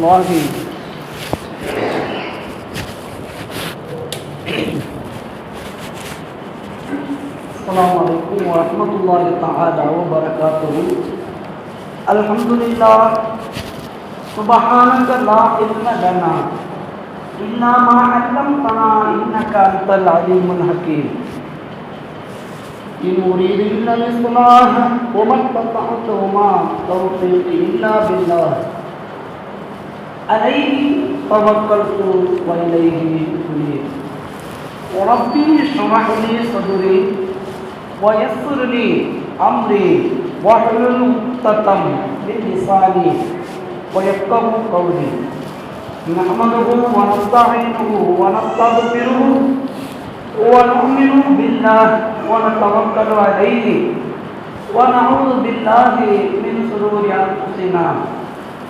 السلام عليكم ورحمة الله السلام عليكم ورحمة الله تعالى وبركاته الحمد لله سبحانك لا علم لنا إلا ما علمتنا إنك أنت العليم الحكيم إن أريد إلا الإصلاح وما استطعت وما توفيقي إلا بالله عليه توكلت وإليه أنيب وربي اشرح لي صدري ويسر لي أمري واحلل عقدة من لساني ويفقه قولي نحمده ونستعينه ونستغفره ونؤمن بالله ونتوكل عليه ونعوذ بالله من شرور انفسنا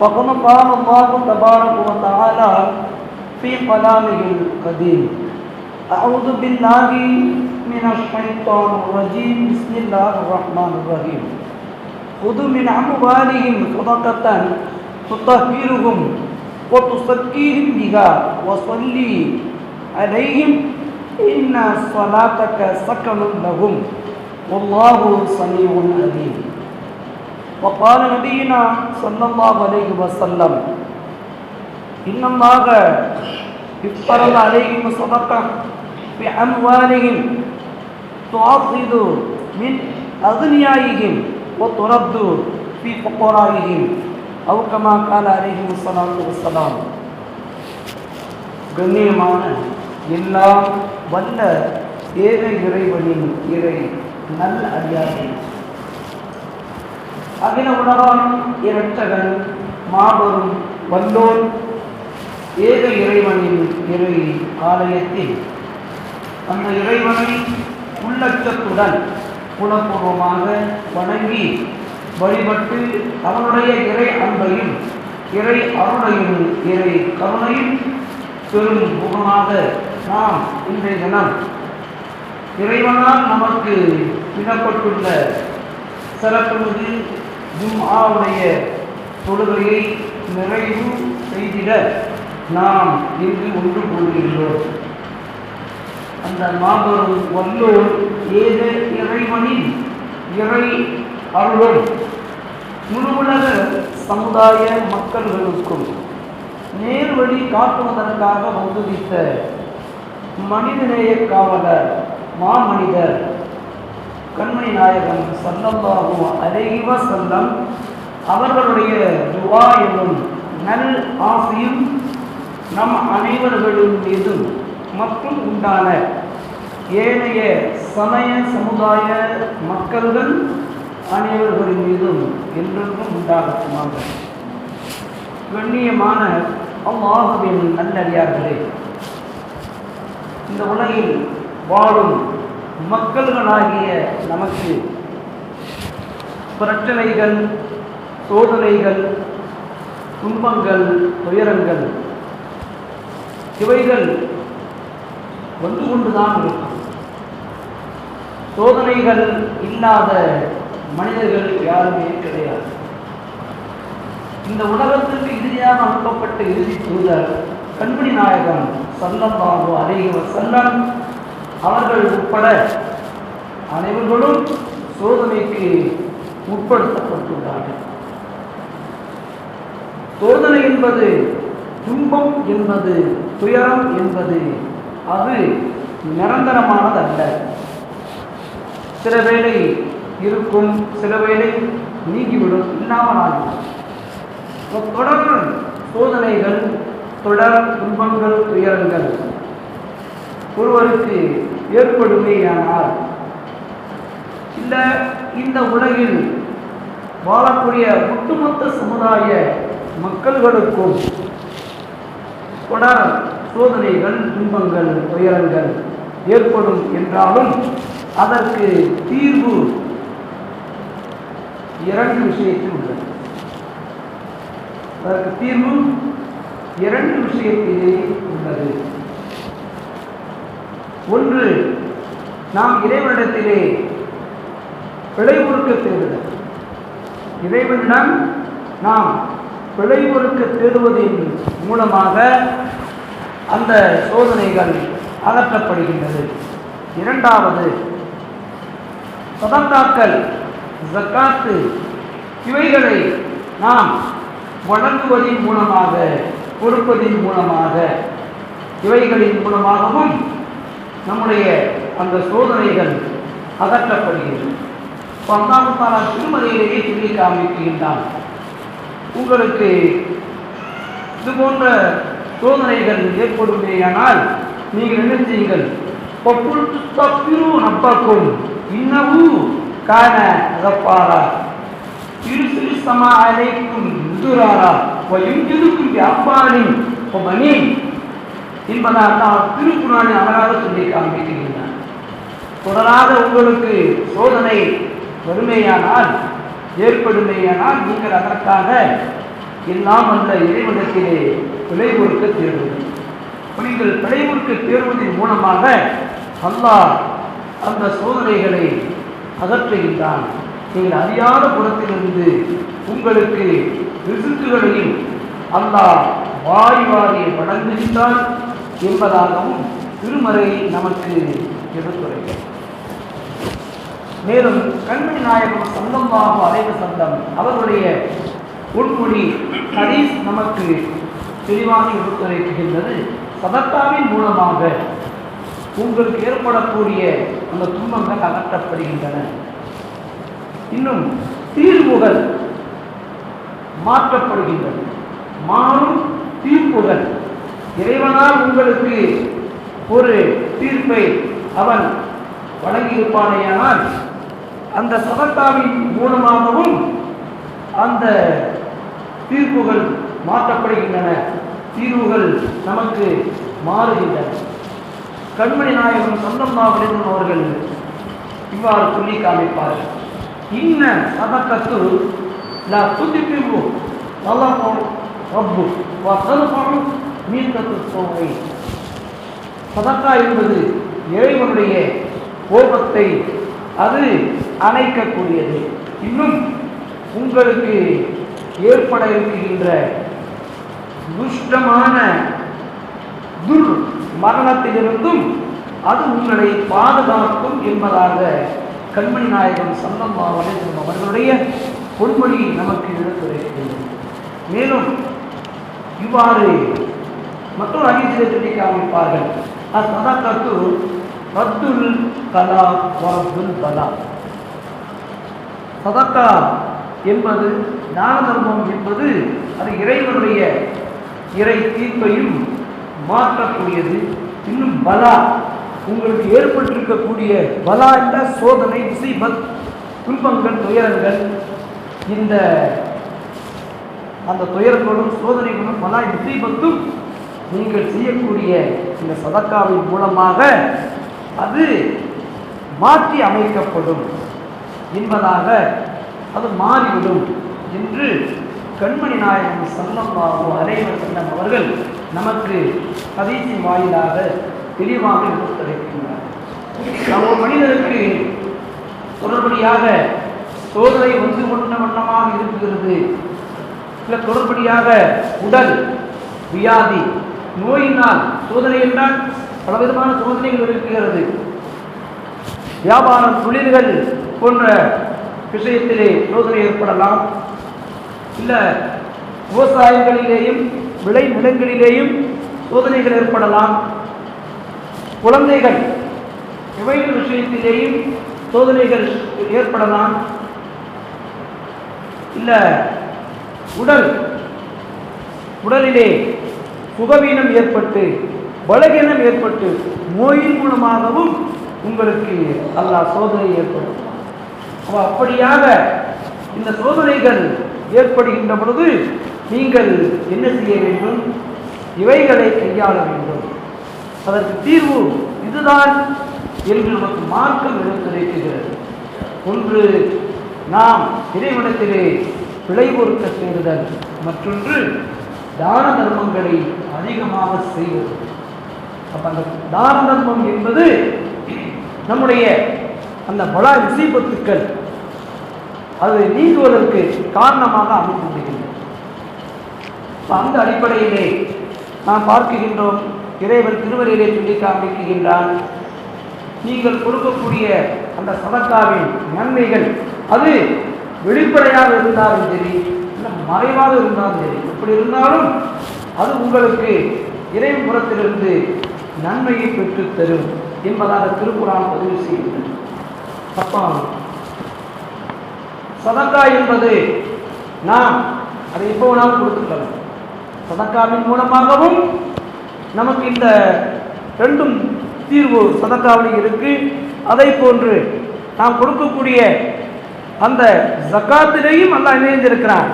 فقد قال الله تبارك وتعالى في كلامه القديم أعوذ بالله من الشيطان الرجيم بسم الله الرحمن الرحيم. خذ من أموالهم صدقة تطهرهم وتزكيهم بها وصلي عليهم إن صلاتك سكن لهم. والله سميع عليم. وقال نبينا صلى الله عليه وسلم إن الله افترض عليهم صدقة بأموالهم تعضد من أغنيائهم وترد في فقرائهم أو كما قال عليه الصلاة والسلام கண்ணியமான எல்லாம் வல்ல ஏக இறைவனின் இறை நல்ல அறியாமை அகில உலகம் இரட்சகன் மாபெரும் வல்லோன் ஏக இறைவனின் இறை ஆலயத்தில். அந்த இறைவனை உள்ளச்சத்துடன் குணபூர்வமாக வணங்கி வழிபட்டு அவனுடைய இறை அன்பையும் இறை அருளையும் இறை கருணையும் பெரும் முகமாக நாம் இன்றைய தினம் இறைவனால் நமக்கு பிணப்பட்டுள்ள சிறப்புமிகு ஜும்ஆவுடைய தொழுகையை நிறைவு செய்திட நாம் இன்று ஒன்று கூறுகின்றோம். அந்த மாபெரும் வல்லோர் ஏத இறைவனின் இறை அருளும் முழுமுலக சமுதாய மக்கள்களுக்கும் நேர்வழி காட்டுவதற்காக வந்துவித்த மனிதநேய காவலர் மாமனிதர் கண்மணி நாயகன் சல்லல்லாஹு அலைவ செல்லம் அவர்களுடைய துவா என்னும் நல் ஆசையும் நம் அனைவர்களின் மீதும் மற்றும் உண்டான ஏனைய சமய சமுதாய மக்கள்கள் அனைவர்களின் மீதும் என்றென்றும் உண்டாகட்டுமாக. கண்ணியமான அல்லாஹுவின் நல்லடியார்களே இந்த உலகில் வாழும் மக்கள்களாகிய நமக்கு பிரச்சனைகள் சோதனைகள் துன்பங்கள் துயரங்கள் இவைகள் வந்து கொண்டுதான் இருக்கும். சோதனைகள் இல்லாத மனிதர்கள் யாருமே கிடையாது. இந்த உலகத்திற்கு இறுதியாக அனுப்பப்பட்ட இறுதி தூதர் கண்மணி நாயகம் பாபு அலைஹி வஸல்லம் அவர்கள் உட்பட அனைவர்களும் சோதனைக்கு உட்படுத்தப்பட்டுள்ளார்கள். சோதனை என்பது துன்பம் என்பது துயரம் என்பது அது நிரந்தரமானதல்ல. சில வேளை இருக்கும் சில வேளை நீங்கிவிடும் இல்லாமல் ஆகிவிடும் தொடர் சோதனைகள் தொடர் துன்பங்கள் துயரங்கள் ஒருவருக்கு ஏற்படுமேயானால் இல்லை இந்த உலகில் வாழக்கூடிய ஒட்டுமொத்த சமுதாய மக்கள்களுக்கும் தொடர் சோதனைகள் துன்பங்கள் உயரங்கள் ஏற்படும் என்றாலும் அதற்கு தீர்வு இரண்டு விஷயத்தில் உள்ளது. அதற்கு தீர்வு இரண்டு விஷயத்திலே உள்ளது. ஒன்று நாம் இறைவனிடத்திலே பிழை பொறுக்க தேடுதல். இறைவனிடம் நாம் பிழை பொறுக்க தேடுவதின் மூலமாக அந்த சோதனைகள் அகற்றப்படுகின்றது. இரண்டாவது சதந்தாக்கள் ஜக்காத்து இவைகளை நாம் வழங்குவதின் மூலமாக கொடுப்பதின் மூலமாக இவைகளின் மூலமாகவும் நம்முடைய அந்த சோதனைகள் அகற்றப்படுகிறது. பந்தாமத்தாரா திருமதியிலேயே சொல்லி காமிக்கின்றான். உங்களுக்கு இது போன்ற சோதனைகள் ஏற்படுமேயானால் நீங்கள் என்ன செய்யுங்கள்? பப்புல்து தப்பிரு நப்பக்கும் இன்னவு காண அகப்பாரா? இருசிறு சமா அழைக்கும் முதுராரா வயுஞ்சிருக்கும் வியாபாரின் மணி என்பதாக தான் திருக்குறானில் அழகாக சொல்லி காண்பிக்கின்றார் தொடராத உங்களுக்கு சோதனை வறுமையானால் ஏற்படுமையானால் நீங்கள் அதற்காக எல்லாம் அந்த இறைவனத்திலே பிழை கொடுக்க தேடுவது நீங்கள் பிழை கொடுக்க தேர்வதன் மூலமாக அல்லாஹ் அந்த சோதனைகளை அகற்றுகின்றான். நீங்கள் அறியாத புறத்திலிருந்து உங்களுக்கு ரிசுக்குகளையும் அல்லாஹ் வாய் வாரியை வழங்குகின்றான். என்பதாகவும் திருமறை நமக்கு எடுத்துரைக்கிறது மேலும் கண்மணி நாயகம் சொந்தமாக அலைவ சந்தம் அவருடைய உள்மொழி ஹரீஸ் நமக்கு தெளிவாக எடுத்துரைக்கின்றது. சதத்தாவின் மூலமாக உங்களுக்கு ஏற்படக்கூடிய அந்த துன்பங்கள் அகற்றப்படுகின்றன. இன்னும் தீர்வுகள் மாற்றப்படுகின்றன. மாறும் தீர்ப்புகள் இறைவனால் உங்களுக்கு ஒரு தீர்ப்பை அவன் வழங்கியிருப்பானேயானால் அந்த சதத்தாவின் மூலமாகவும் அந்த தீர்ப்புகள் மாற்றப்படுகின்றன. தீர்வுகள் நமக்கு மாறுகின்றன. கண்மணி நாயகம் சொந்தம் மாவட்டம் அவர்கள் இவ்வாறு சொல்லி காமிப்பார்கள். இன்ன சதக்கத்து லா துதிப்பிவு போகும் ரப்பு வசல்பம் மீன்கத்து சோவை சதக்கா என்பது இறைவனுடைய கோபத்தை அது அணைக்கக்கூடியது. இன்னும் உங்களுக்கு ஏற்பட இருக்கின்ற துஷ்டமான துர் மரணத்திலிருந்தும் அது உங்களை பாதுகாக்கும் என்பதாக கண்மணி நாயகம் சந்தம் அவர்களுடைய பொன்மொழி நமக்கு எடுத்துரைக்கின்றது மேலும் இவ்வாறு மற்றொரு அதிசய சொல்லி காமிப்பார்கள். அசதக்கத்து ரத்துல் கலா வரதுல் கலா சதக்கா என்பது தான தர்மம் என்பது அது இறைவனுடைய இறை தீர்ப்பையும் மாற்றக்கூடியது. இன்னும் பலா. உங்களுக்கு ஏற்பட்டிருக்கக்கூடிய பலா என்ற சோதனை முசீபத் துன்பங்கள் துயரங்கள் இந்த அந்த துயரங்களும் சோதனைகளும் பலா முசீபத்தும் நீங்கள் செய்யக்கூடிய இந்த சதக்காவின் மூலமாக அது மாற்றி அமைக்கப்படும் என்பதாக அது மாறிவிடும் என்று கண்மணி நாயகம் சல்லல்லாஹு அலைவ செல்லம் அவர்கள் நமக்கு கதைசின் வாயிலாக தெளிவாக எடுத்துரைக்கின்றார் நாம் ஒரு மனிதருக்கு தொடர்படியாக சோதனை வந்து கொண்ட வண்ணமாக இருக்கிறது. சில தொடர்படியாக உடல் வியாதி நோயினால் சோதனை என்றால் பலவிதமான சோதனைகள் இருக்கிறது. வியாபாரம் தொழில்கள் போன்ற விஷயத்திலே சோதனை ஏற்படலாம். இல்லை விவசாயங்களிலேயும் விளை நிலங்களிலேயும் சோதனைகள் ஏற்படலாம். குழந்தைகள் இவைகள் விஷயத்திலேயும் சோதனைகள் ஏற்படலாம். இல்லை உடல் உடலிலே புகவீனம் ஏற்பட்டு பலகீனம் ஏற்பட்டு நோயின் மூலமாகவும் உங்களுக்கு அல்லாஹ் சோதனை ஏற்படும் அப்படியாக இந்த சோதனைகள் ஏற்படுகின்ற பொழுது நீங்கள் என்ன செய்ய வேண்டும்? இவைகளை கையாள வேண்டும். அதற்கு தீர்வு இதுதான் என்று நமக்கு மார்க்கம் எடுத்துரைக்கிறது ஒன்று நாம் இறைவனத்திலே பிழை பொறுக்க செய்தல். மற்றொன்று தான தர்மங்களை அதிகமாக செய்வது. அப்ப அந்த தான தர்மம் என்பது நம்முடைய அந்த பலா விசீபத்துக்கள் அது நீங்குவதற்கு காரணமாக அமைந்து அந்த அடிப்படையிலே நாம் பார்க்கின்றோம். இறைவன் திருவரையிலே சொல்லி காண்பிக்கின்றான். நீங்கள் கொடுக்கக்கூடிய அந்த சதக்காவின் நன்மைகள் அது வெளிப்படையாக இருந்தாலும் சரி இல்லை மறைவாக இருந்தாலும் சரி எப்படி இருந்தாலும் அது உங்களுக்கு இறைபுறத்திலிருந்து நன்மையை பெற்றுத் தரும் என்பதாக திருக்குறான் பதிவு செய்கின்றது. அப்பா சதக்கா என்பது நாம் அதை எப்போ நாம் கொடுத்துக்கலாம். சதக்காவின் மூலமாகவும் நமக்கு இந்த ரெண்டும் தீர்வு சதக்காவில் இருக்கு. அதை போன்று நாம் கொடுக்கக்கூடிய அந்த ஜக்காத்திலேயும் அல்லாஹ் இணைந்திருக்கிறான்.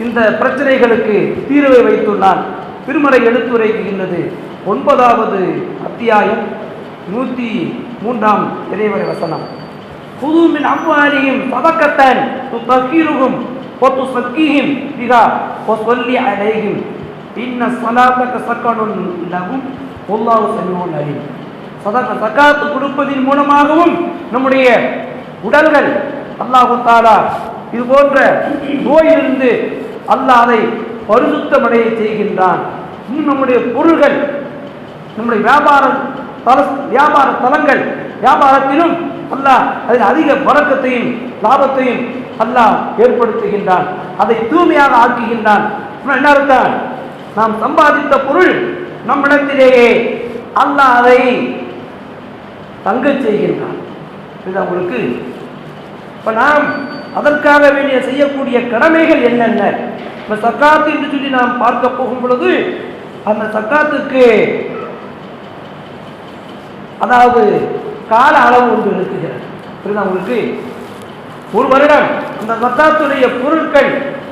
இந்த பிரச்சனைகளுக்கு தீர்வை வைத்துள்ளான் திருமறை எடுத்துரைக்கின்றது ஒன்பதாவது அத்தியாயம் நூற்றி மூன்றாம் இறைவரை வசனம். புதுமின் மின் அம்வாலியும் சதக்கத்தன் துத்தகீருகும் பொத்து சக்கீஹிம் பிகா பொல்லி அலைஹிம். இன்ன சலாத்தக்க சக்கனும் லகும் பொல்லாவு செல்வோன் அறியும் சதக்க சக்காத்து கொடுப்பதின் மூலமாகவும் நம்முடைய உடல்கள் அல்லாஹு தாலா இது போன்ற நோயிலிருந்து அல்லாஹ் அதை பரிசுத்தமடைய செய்கின்றான். இன்னும் நம்முடைய பொருள்கள் நம்முடைய வியாபார தல வியாபார தலங்கள் வியாபாரத்திலும் அல்லாஹ் அதில் அதிக வரக்கத்தையும் லாபத்தையும் அல்லாஹ் ஏற்படுத்துகின்றான். அதை தூய்மையாக ஆக்குகின்றான். என்ன அர்த்தம்? நாம் சம்பாதித்த பொருள் நம்மிடத்திலேயே அல்லாஹ் அதை தங்கச் செய்கின்றான். இது உங்களுக்கு? இப்போ நாம் அதற்காக வேண்டிய செய்யக்கூடிய கடமைகள் என்னென்ன? இப்போ சக்காத்து என்று சொல்லி நாம் பார்க்க போகும் பொழுது அந்த சக்காத்துக்கு அதாவது கால அளவு ஒன்று இருக்குகிறது. புரியுதா உங்களுக்கு? ஒரு வருடம் அந்த சக்காத்துடைய பொருட்கள்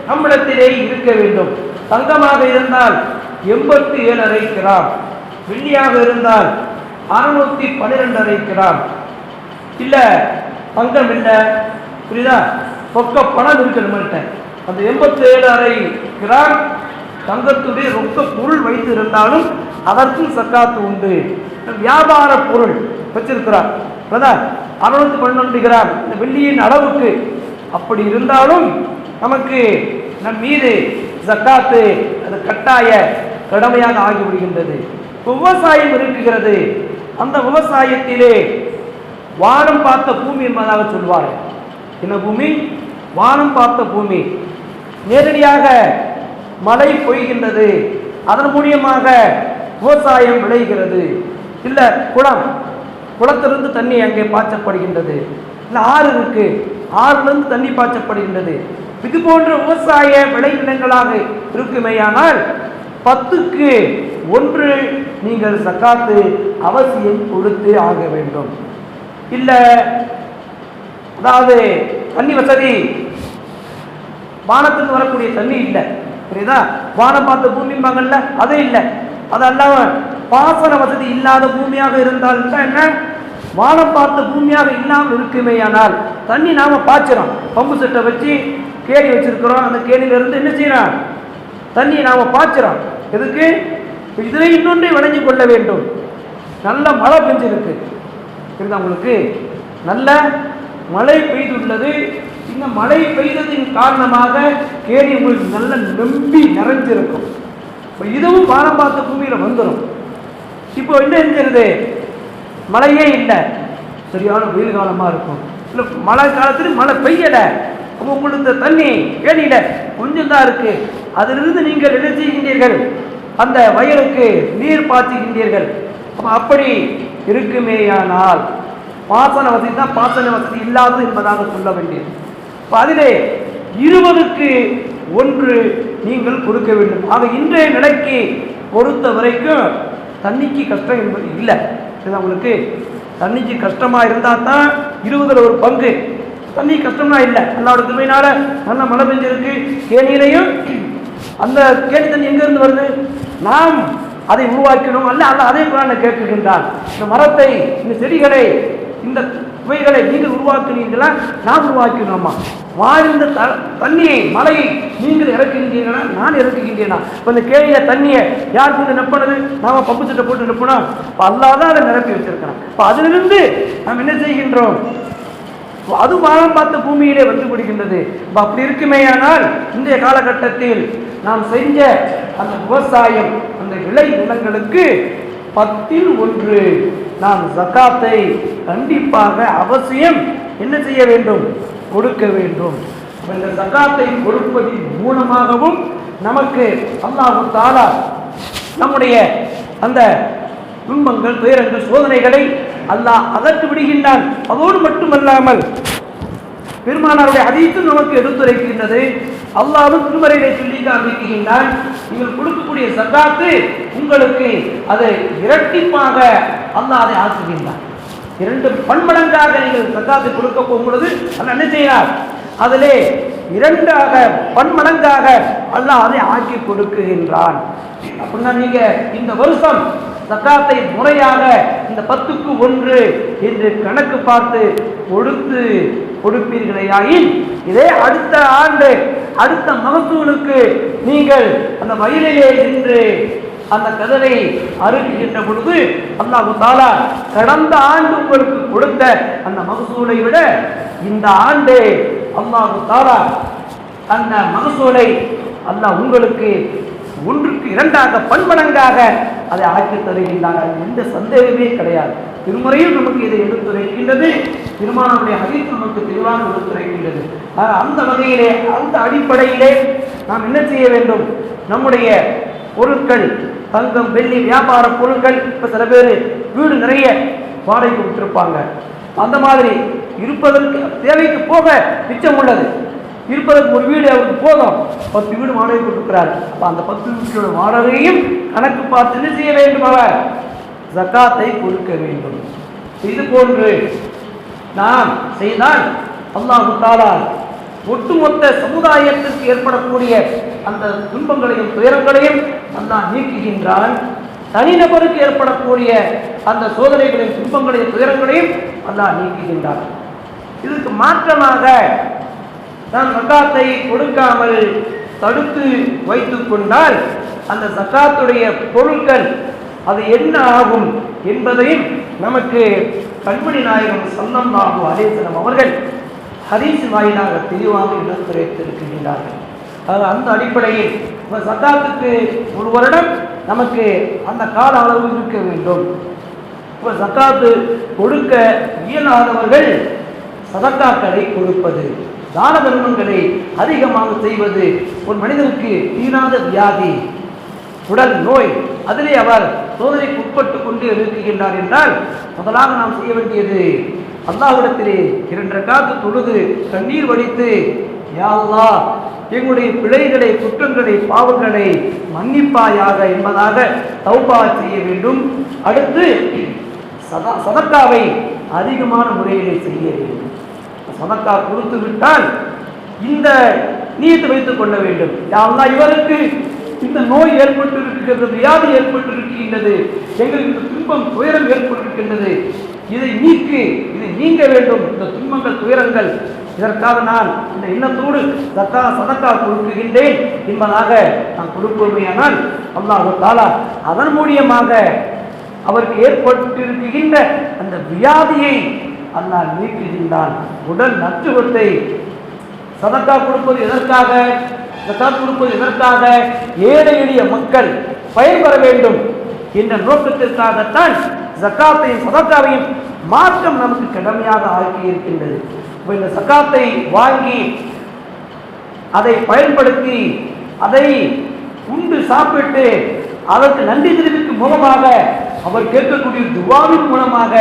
நம்மிடத்திலே இருக்க வேண்டும். தங்கமாக இருந்தால் எண்பத்தி ஏழரை கிராம் வெள்ளியாக இருந்தால் அறுநூத்தி பன்னிரெண்டரை கிராம். இல்லை தங்கம் இல்லை புரியுதா? ரொக்க பணம் இருக்கு நம்மகிட்ட அந்த எண்பத்தி ஏழு கிராம் தங்கத்துடைய ரொக்க பொருள் வைத்து இருந்தாலும் அதற்கும் சக்காத்து உண்டு. வியாபார பொருள் வச்சிருக்கிறார். பிரதா அறுநூத்தி பன்னெண்டு கிராம். இந்த வெள்ளியின் அளவுக்கு அப்படி இருந்தாலும் நமக்கு நம் மீது ஜக்காத்து அது கட்டாய கடமையாக ஆகிவிடுகின்றது. விவசாயம் இருக்குகிறது அந்த விவசாயத்திலே வானம் பார்த்த பூமி என்பதாக சொல்வார்கள். என்ன பூமி? வானம் பார்த்த பூமி. நேரடியாக மழை பொய்கின்றது. அதன் மூலியமாக விவசாயம் விளைகிறது. இல்லை குளம். குளத்திலிருந்து தண்ணி அங்கே பாய்ச்சப்படுகின்றது. இல்லை ஆறு இருக்கு. ஆறுலேருந்து தண்ணி பாய்ச்சப்படுகின்றது. இது போன்ற விவசாய விளைநிலங்களாக இருக்குமேயானால் பத்துக்கு ஒன்று நீங்கள் சக்காத்து அவசியம் கொடுத்து ஆக வேண்டும். இல்லை அதாவது தண்ணி வசதி வானத்துக்கு வரக்கூடிய தண்ணி இல்லை. புரியுதா? வானம் பார்த்த பூமிம்பாங்கல்ல அது இல்லை. அது அல்லாம பாசன வசதி இல்லாத பூமியாக இருந்தால் என்ன? வானம் பார்த்த பூமியாக இல்லாமல் இருக்குமேயானால் தண்ணி நாம பாய்ச்சிரோம் பம்பு செட்டை வச்சு கேணி வச்சிருக்கிறோம். அந்த கேணியில இருந்து என்ன செய்யறோம்? தண்ணியை நாம பாய்ச்சிரோம் எதுக்கு? இதுல இன்னொன்றை வளைஞ்சு கொள்ள வேண்டும். நல்ல மழை பெஞ்சிருக்கு. புரியுதா உங்களுக்கு? நல்ல மழை பெய்துள்ளது. இந்த மழை பெய்ததின் காரணமாக கேணி உங்களுக்கு நல்ல நம்பி நிறைஞ்சிருக்கும். இப்போ இதுவும் வானம் பார்த்த பூமியில் வந்துடும் இப்போ என்ன செஞ்சிருது மழையே இல்லை. சரியான வெயில் காலமாக இருக்கும். இல்லை மழை காலத்தில் மழை பெய்யலை. அப்போ உங்களுக்கு இந்த தண்ணி கேணியில கொஞ்சம் தான் இருக்கு. அதிலிருந்து நீங்கள் என்ன செய்கின்றீர்கள்? அந்த வயலுக்கு நீர் பாய்ச்சுகின்றீர்கள். அப்போ அப்படி இருக்குமேயானால் பாசன வசதி தான் பாசன வசதி இல்லாதது என்பதாக சொல்ல வேண்டியது. இப்போ அதிலே இருபதுக்கு ஒன்று நீங்கள் கொடுக்க வேண்டும். ஆக இன்றைய நிலைக்கு பொறுத்த வரைக்கும் தண்ணிக்கு கஷ்டம் என்பது இல்லை. இது உங்களுக்கு? தண்ணிக்கு கஷ்டமாக இருந்தால் தான் இருபதில் ஒரு பங்கு. தண்ணி கஷ்டம்னா இல்லை. அல்லாவோட திருமையினால் நல்ல மழை பெஞ்சிருக்கு. கேணியிலையும் அந்த கேணி தண்ணி எங்கேருந்து வருது? நாம் அதை உருவாக்கணும் அல்ல அல்ல அதே குரானை கேட்கின்றான். இந்த மரத்தை இந்த செடிகளை இந்த இவைகளை நீங்கள் உருவாக்குனீங்களா நான் உருவாக்கினோமா? வாழ்ந்த த தண்ணியை மலையை நீங்கள் இறக்குகின்றீர்களா? நான் இறக்குகின்றேனா? இப்போ இந்த கேளிய தண்ணியை யார் கொண்டு நப்பினது நாம் பம்பு சட்டை போட்டு நப்பினோம் இப்போ அல்லாதான் அதை நிரப்பி வச்சிருக்கிறோம் இப்போ அதிலிருந்து நாம் என்ன செய்கின்றோம்? அது வானம் பார்த்த பூமியிலே வந்து விடுகின்றது. இப்போ அப்படி இருக்குமேயானால் இன்றைய காலகட்டத்தில் நாம் செஞ்ச அந்த விவசாயம் அந்த விளை நிலங்களுக்கு பத்தில் ஒன்று. நாம் ஜக்காத்தை கண்டிப்பாக அவசியம் என்ன செய்ய வேண்டும்? கொடுக்க வேண்டும். இந்த ஜக்காத்தை கொடுப்பதின் மூலமாகவும் நமக்கு அல்லாஹு தாலா நம்முடைய அந்த துன்பங்கள் துயரங்கள் சோதனைகளை அல்லாஹ் அகற்று விடுகின்றான். அதோடு மட்டுமல்லாமல் பெருமானாருடைய அதீத்தும் நமக்கு எடுத்துரைக்கின்றது. அல்லாவும் திருமறையிலே சொல்லி காண்பிக்கின்றான் நீங்கள் கொடுக்கக்கூடிய சத்தாத்து உங்களுக்கு அதை இரட்டிப்பாக அல்லாஹ் அதை ஆக்குகின்றான். இரண்டு பன்மடங்காக நீங்கள் சத்தாத்து கொடுக்க போகும்பொழுது அல்லாஹ் என்ன செய்யறார் அதிலே இரண்டாக பன்மடங்காக அல்லாஹ் அதை ஆக்கி கொடுக்குகின்றான். அப்படின்னா நீங்க இந்த வருஷம் சக்காத்தை முறையாக இந்த பத்துக்கு ஒன்று என்று கணக்கு பார்த்து கொடுத்து கொடுப்பீர்களேயாயின். இதே அடுத்த ஆண்டு அடுத்த மகசூலுக்கு நீங்கள் அந்த வயலிலே நின்று அந்த கதரை அருகுகின்ற பொழுது அல்லாஹு தாலா கடந்த ஆண்டு உங்களுக்கு கொடுத்த அந்த மகசூலை விட இந்த ஆண்டு அல்லாஹு தாலா அந்த மகசூலை அல்லாஹ் உங்களுக்கு ஒன்றுக்கு இரண்டாக பன்மடங்காக அதை ஆக்கி தருகின்றார்கள் எந்த சந்தேகமே கிடையாது. திருமுறையில் நமக்கு இதை எடுத்துரைக்கின்றது திருமானுடைய ஹதீஸ் நமக்கு தெளிவாக எடுத்துரைக்கின்றது அந்த வகையிலே அந்த அடிப்படையிலே நாம் என்ன செய்ய வேண்டும்? நம்முடைய பொருட்கள் தங்கம் வெள்ளி வியாபார பொருட்கள் இப்போ சில பேர் வீடு நிறைய வாடகை விட்டுருப்பாங்க. அந்த மாதிரி இருப்பதற்கு தேவைக்கு போக மிச்சம் உள்ளது. இருப்பதற்கு ஒரு வீடு அவருக்கு போதும். பத்து வீடு வாடகை கொடுக்கிறார் அப்போ அந்த பத்து வீட்டோட வாடகையும் கணக்கு பார்த்து என்ன செய்ய வேண்டும் அவர்? ஜக்காத்தை கொடுக்க வேண்டும். இது போன்று நாம் செய்தால் அல்லாஹு தாலா ஒட்டுமொத்த சமுதாயத்திற்கு ஏற்படக்கூடிய அந்த துன்பங்களையும் துயரங்களையும் அல்லாஹ் நீக்குகின்றான். தனிநபருக்கு ஏற்படக்கூடிய அந்த சோதனைகளையும் துன்பங்களையும் துயரங்களையும் அல்லாஹ் நீக்குகின்றான். இதுக்கு மாற்றமாக நாம் சக்காத்தை கொடுக்காமல் தடுத்து வைத்து கொண்டால் அந்த சக்காத்துடைய பொருட்கள் அது என்ன ஆகும் என்பதையும் நமக்கு கண்மணி நாயகம் சல்லல்லாஹு அலேசனம் அவர்கள் ஹரீஸ் வாயிலாக தெளிவாக எடுத்துரைத்திருக்கின்றார்கள் அது அந்த அடிப்படையில் சத்தாத்துக்கு ஒரு வருடம் நமக்கு அந்த கால அளவு இருக்க வேண்டும். இப்போ சக்காத்து கொடுக்க இயலாதவர்கள் சதக்காக்களை கொடுப்பது தான தர்மங்களை அதிகமாக செய்வது ஒரு மனிதனுக்கு தீராத வியாதி உடல் நோய் அதிலே அவர் சோதனைக்கு உட்பட்டு கொண்டு இருக்குகின்றார் என்றால் முதலாக நாம் செய்ய வேண்டியது அல்லாஹிடத்திலே இரண்டு காத்து தொழுது கண்ணீர் வடித்து யா எங்களுடைய பிழைகளை குற்றங்களை பாவங்களை மன்னிப்பாயாக என்பதாக தௌபா செய்ய வேண்டும். அடுத்து சதா சதக்காவை அதிகமான முறையிலே செய்ய வேண்டும். சதக்கா கொடுத்து விட்டால் இந்த நீத்து வைத்துக் கொள்ள வேண்டும். யாழ்லா இவருக்கு இந்த நோய் ஏற்பட்டிருக்கின்றது வியாதி ஏற்பட்டிருக்கின்றது எங்களுக்கு இந்த துன்பம் துயரம் ஏற்பட்டிருக்கின்றது. இதை நீக்கு இதை நீங்க வேண்டும். இந்த துன்பங்கள் துயரங்கள். இதற்காக நான் இந்த எண்ணத்தோடு சத்தா சதக்கா கொடுக்குகின்றேன் என்பதாக நான் கொடுப்போமேயானால் அல்லாஹு தாலா அதன் மூலியமாக அவருக்கு ஏற்பட்டிருக்கின்ற அந்த வியாதியை அல்லாஹ் நீக்குகின்றான். உடல் நச்சுவத்தை சதக்கா கொடுப்பது எதற்காக? ஜக்காத் கொடுப்பது எதற்காக ஏழை எளிய மக்கள் பயன்பெற வேண்டும். என்ற நோக்கத்திற்காகத்தான் ஜக்காத்தையும் சதக்காவையும் மாற்றம் நமக்கு கடமையாக ஆக்கி இருக்கின்றது. இந்த சக்காத்தை வாங்கி அதை பயன்படுத்தி அதை உண்டு சாப்பிட்டு அதற்கு நன்றி தெரிவிக்கும் மூலமாக அவர் கேட்கக்கூடிய துவாவின் மூலமாக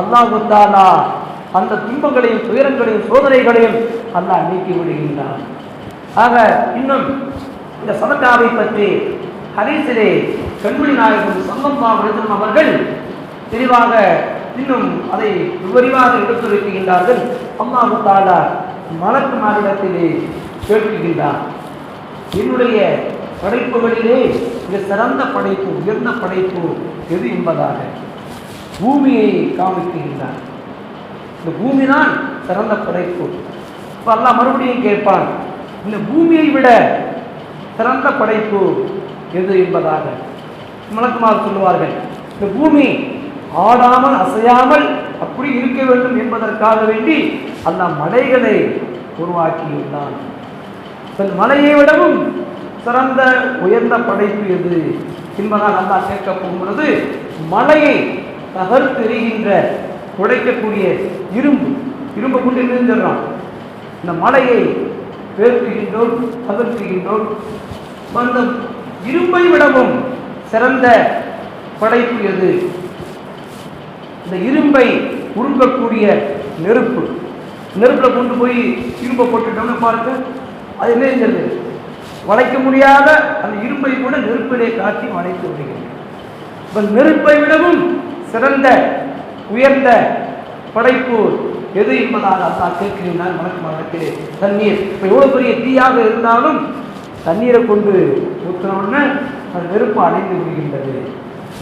அல்லாஹு தாலா அந்த துன்பங்களையும் துயரங்களையும் சோதனைகளையும் அல்லாஹ் நீக்கி விடுகின்றான். ஆக இன்னும் இந்த சதக்காவை பற்றி ஹரீசிலே கண்மணி நாயகம் சங்கம்மா விருதம் அவர்கள் தெளிவாக இன்னும் அதை விரிவாக எடுத்துரைக்கின்றார்கள் அல்லாஹு தாலா மலக்கு மாநிலத்திலே கேட்கின்றார் என்னுடைய படைப்புகளிலே மிக சிறந்த படைப்பு உயர்ந்த படைப்பு எது என்பதாக பூமியை காமிக்கின்றார் இந்த பூமி தான் சிறந்த படைப்பு. இப்போ எல்லாம் மறுபடியும் கேட்பான் இந்த பூமியை விட சிறந்த படைப்பு எது என்பதாக மலக்குமார் சொல்லுவார்கள். இந்த பூமி ஆடாமல் அசையாமல் அப்படி இருக்க வேண்டும் என்பதற்காக வேண்டி அந்த மலைகளை உருவாக்கியுள்ளான் தன் மலையை விடவும் சிறந்த உயர்ந்த படைப்பு எது என்பதால் அல்லாஹ் கேட்க போகும்பொழுது மலையை தகர்த்தெறிகின்ற உடைக்கக்கூடிய இரும்பு இரும்பு கொண்டு நிறுந்துடுறான் இந்த மலையை பேர்த்துகின்றோம் தகர்த்துகின்றோம் அந்த இரும்பை விடவும் சிறந்த படைப்பு எது? இந்த இரும்பை உருக்கக்கூடிய நெருப்பு. நெருப்பில் கொண்டு போய் இரும்பை போட்டுட்டோம்னு பாருங்க அது என்ன செஞ்சது? வளைக்க முடியாத அந்த இரும்பை கூட நெருப்பிலே காட்டி வளைத்து விடுகிறது. இப்போ நெருப்பை விடவும் சிறந்த உயர்ந்த படைப்பு எது என்பதாக அத்தா கேட்கிறீர்கள் வணக்கம் வழக்கிலே தண்ணீர். இப்போ எவ்வளோ பெரிய தீயாக இருந்தாலும் தண்ணீரை கொண்டு ஊற்றினோடனே அது நெருப்பு அடைந்து விடுகின்றது.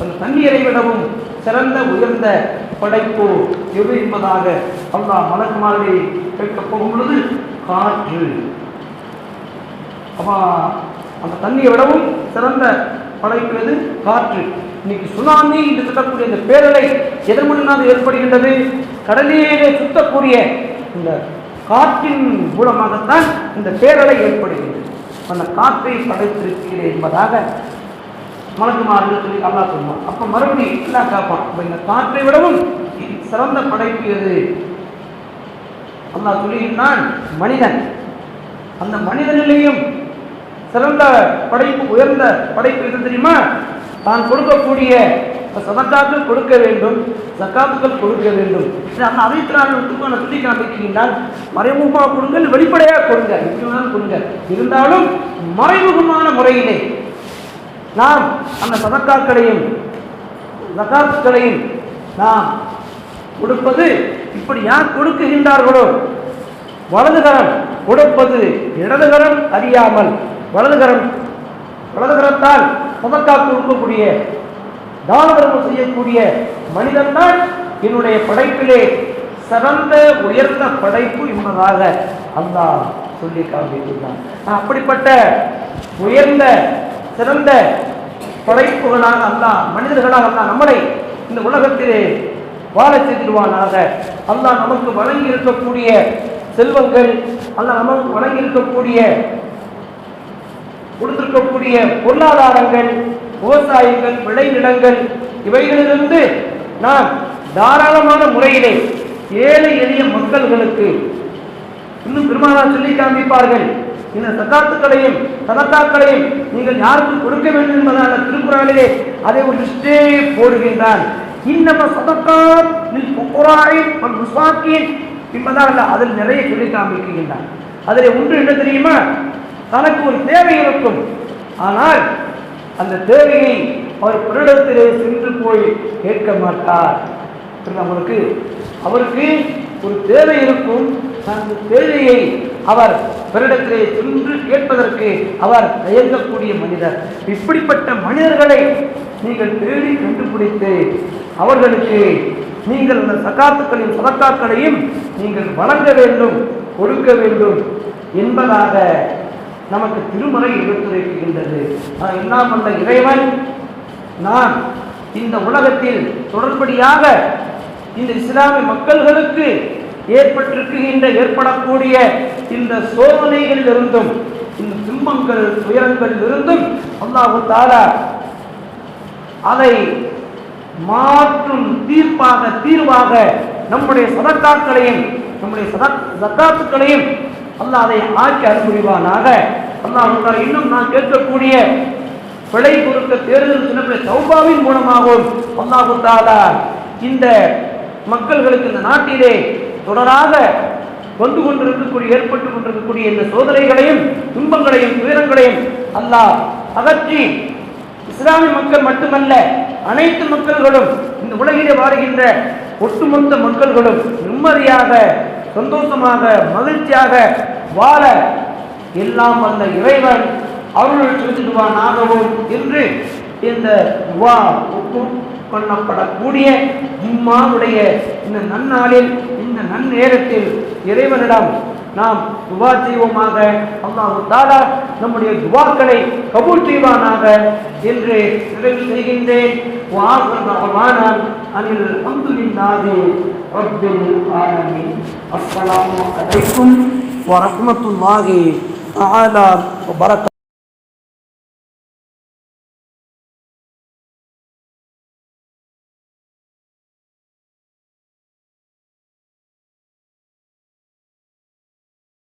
அந்த தண்ணீரை விடவும் சிறந்த உயர்ந்த படைப்பு எது என்பதாக அல்லாஹ் மலக்குமாரை கேட்கப் போகும் பொழுது காற்று. அப்போ அந்த தண்ணியை விடவும் சிறந்த படைப்பு எது? காற்று. இன்னைக்கு சுனாமி என்று சொல்லக்கூடிய இந்த பேரலை எதன் மூலமாக ஏற்படுகின்றது. கடலிலே சுத்தக்கூடிய இந்த காற்றின் மூலமாகத்தான் இந்த பேரலை ஏற்படுகிறது. அந்த காற்றை படைத்திருக்கிறேன் என்பதாக மலக்குமார்கள் சொல்லி அல்லாஹ் சொல்லுவான் அப்போ மறுபடியும் எல்லாம் காப்பான் அப்போ இந்த காற்றை விடவும் சிறந்த படைப்பு எது? அல்லாஹ் சொல்லுகின்றான் மனிதன். அந்த மனிதனிலேயும் சிறந்த படைப்பு உயர்ந்த படைப்பு எது தெரியுமா? தான் கொடுக்கக்கூடிய சதக்காக்கள் கொடுக்க வேண்டும் சக்காத்துக்கள் கொடுக்க வேண்டும். இது அந்த அனைத்தினாலும் விட்டுக்கான சொல்லி காண்பிக்கின்றால் மறைமுகமாக கொடுங்க வெளிப்படையாக கொடுங்க எப்படி கொடுங்க இருந்தாலும் மறைமுகமான முறையிலே நாம் அந்த சதக்காக்களையும் சக்காத்துக்களையும் நாம் கொடுப்பது இப்படி யார் கொடுக்குகின்றார்களோ வலதுகரம் கொடுப்பது இடதுகரம் அறியாமல் வலதுகரம் வலதுகரத்தால் சதக்கா கொடுக்கக்கூடிய தான தர்மம் செய்யக்கூடிய மனிதன்தான் என்னுடைய படைப்பிலே சிறந்த உயர்ந்த படைப்பு என்பதாக அல்லா சொல்லி காண்பித்துள்ளான். அப்படிப்பட்ட உயர்ந்த சிறந்த படைப்புகளாக அல்லா மனிதர்களாக அல்லா நம்மளை இந்த உலகத்திலே வாழ செய்திருவானாக அல்லாஹ் நமக்கு வழங்கி இருக்கக்கூடிய செல்வங்கள் அல்லா நமக்கு வழங்கி இருக்கக்கூடிய கொடுத்திருக்கக்கூடிய பொருளாதாரங்கள் விவசாயங்கள் விளைநிலங்கள் இவைகளிலிருந்து நாம் தாராளமான முறையிலே ஏழை எளிய மக்கள்களுக்கு இன்னும் பெருமானார் சொல்லி காண்பிப்பார்கள். இந்த சதாத்துக்களையும் சதத்தாக்களையும் நீங்கள் யாருக்கு கொடுக்க வேண்டும் என்பதான திருக்குறளிலே அதை ஒரு லிஸ்டே போடுகின்றான். இன்னம சதக்காத் நில் என்பதால் அதில் நிறைய சொல்லி காண்பிக்கின்றான். அதில் ஒன்று என்ன தெரியுமா? தனக்கு ஒரு தேவை இருக்கும். ஆனால் அந்த தேவையை அவர் பிறடத்திலே சென்று போய் கேட்க மாட்டார். நம்மளுக்கு அவருக்கு ஒரு தேவை இருக்கும். அந்த தேவையை அவர் பிறடத்திலே சென்று கேட்பதற்கு அவர் தயங்கக்கூடிய மனிதர். இப்படிப்பட்ட மனிதர்களை நீங்கள் தேடி கண்டுபிடித்து அவர்களுக்கு நீங்கள் அந்த சகாத்துக்களையும் சதக்காக்களையும் நீங்கள் வழங்க வேண்டும் கொடுக்க வேண்டும் என்பதாக நமக்கு திருமறை எடுத்துரைக்கின்றது எல்லாம் அந்த இறைவன்? நான் இந்த உலகத்தில் தொடர்படியாக இந்த இஸ்லாமிய மக்கள்களுக்கு ஏற்பட்டிருக்கின்ற ஏற்படக்கூடிய இந்த சோதனைகளில் இருந்தும் இந்த துன்பங்கள் துயரங்களில் இருந்தும் அல்லாஹு அதை மாற்றும் தீர்ப்பாக தீர்வாக நம்முடைய சதக்காக்களையும் நம்முடைய சதா சக்காத்துக்களையும் அல்லாஹ் அதை ஆக்கி அனுபவிவானாக அல்லாஹ் இன்னும் நான் கேட்கக்கூடிய பிழை பொறுக்க தேர்தல் சின்ன சௌபாவின் மூலமாகவும் அல்லாஹு தாலா இந்த மக்கள்களுக்கு இந்த நாட்டிலே தொடராக வந்து கொண்டிருக்கக்கூடிய ஏற்பட்டு கொண்டிருக்கக்கூடிய இந்த சோதனைகளையும் துன்பங்களையும் துயரங்களையும் அல்லாஹ் அகற்றி இஸ்லாமிய மக்கள் மட்டுமல்ல அனைத்து மக்கள்களும் இந்த உலகிலே வாழ்கின்ற ஒட்டுமொத்த மக்கள்களும் நிம்மதியாக சந்தோஷமாக மகிழ்ச்சியாக வாழ எல்லாம் அந்த இறைவன் அருள் செலுத்துவானாகவும் என்று இந்த வா ஒப்புக் கொள்ளப்படக்கூடிய ஜும்மாவுடைய இந்த நன்னாளில் இந்த நன்னேரத்தில் இறைவனிடம் நாம் துவா செய்வோமாக. அல்லாஹு தாலா நம்முடைய துவாக்களை கபூல் செய்வானாக என்று நிறைவு செய்கின்றேன். அனில் அல்ஹம்துலில்லாஹி ரப்பில் ஆலமீன். அஸ்ஸலாமு அலைக்கும் வரஹ்மத்துல்லாஹி தஆலா வபரகாத்துஹு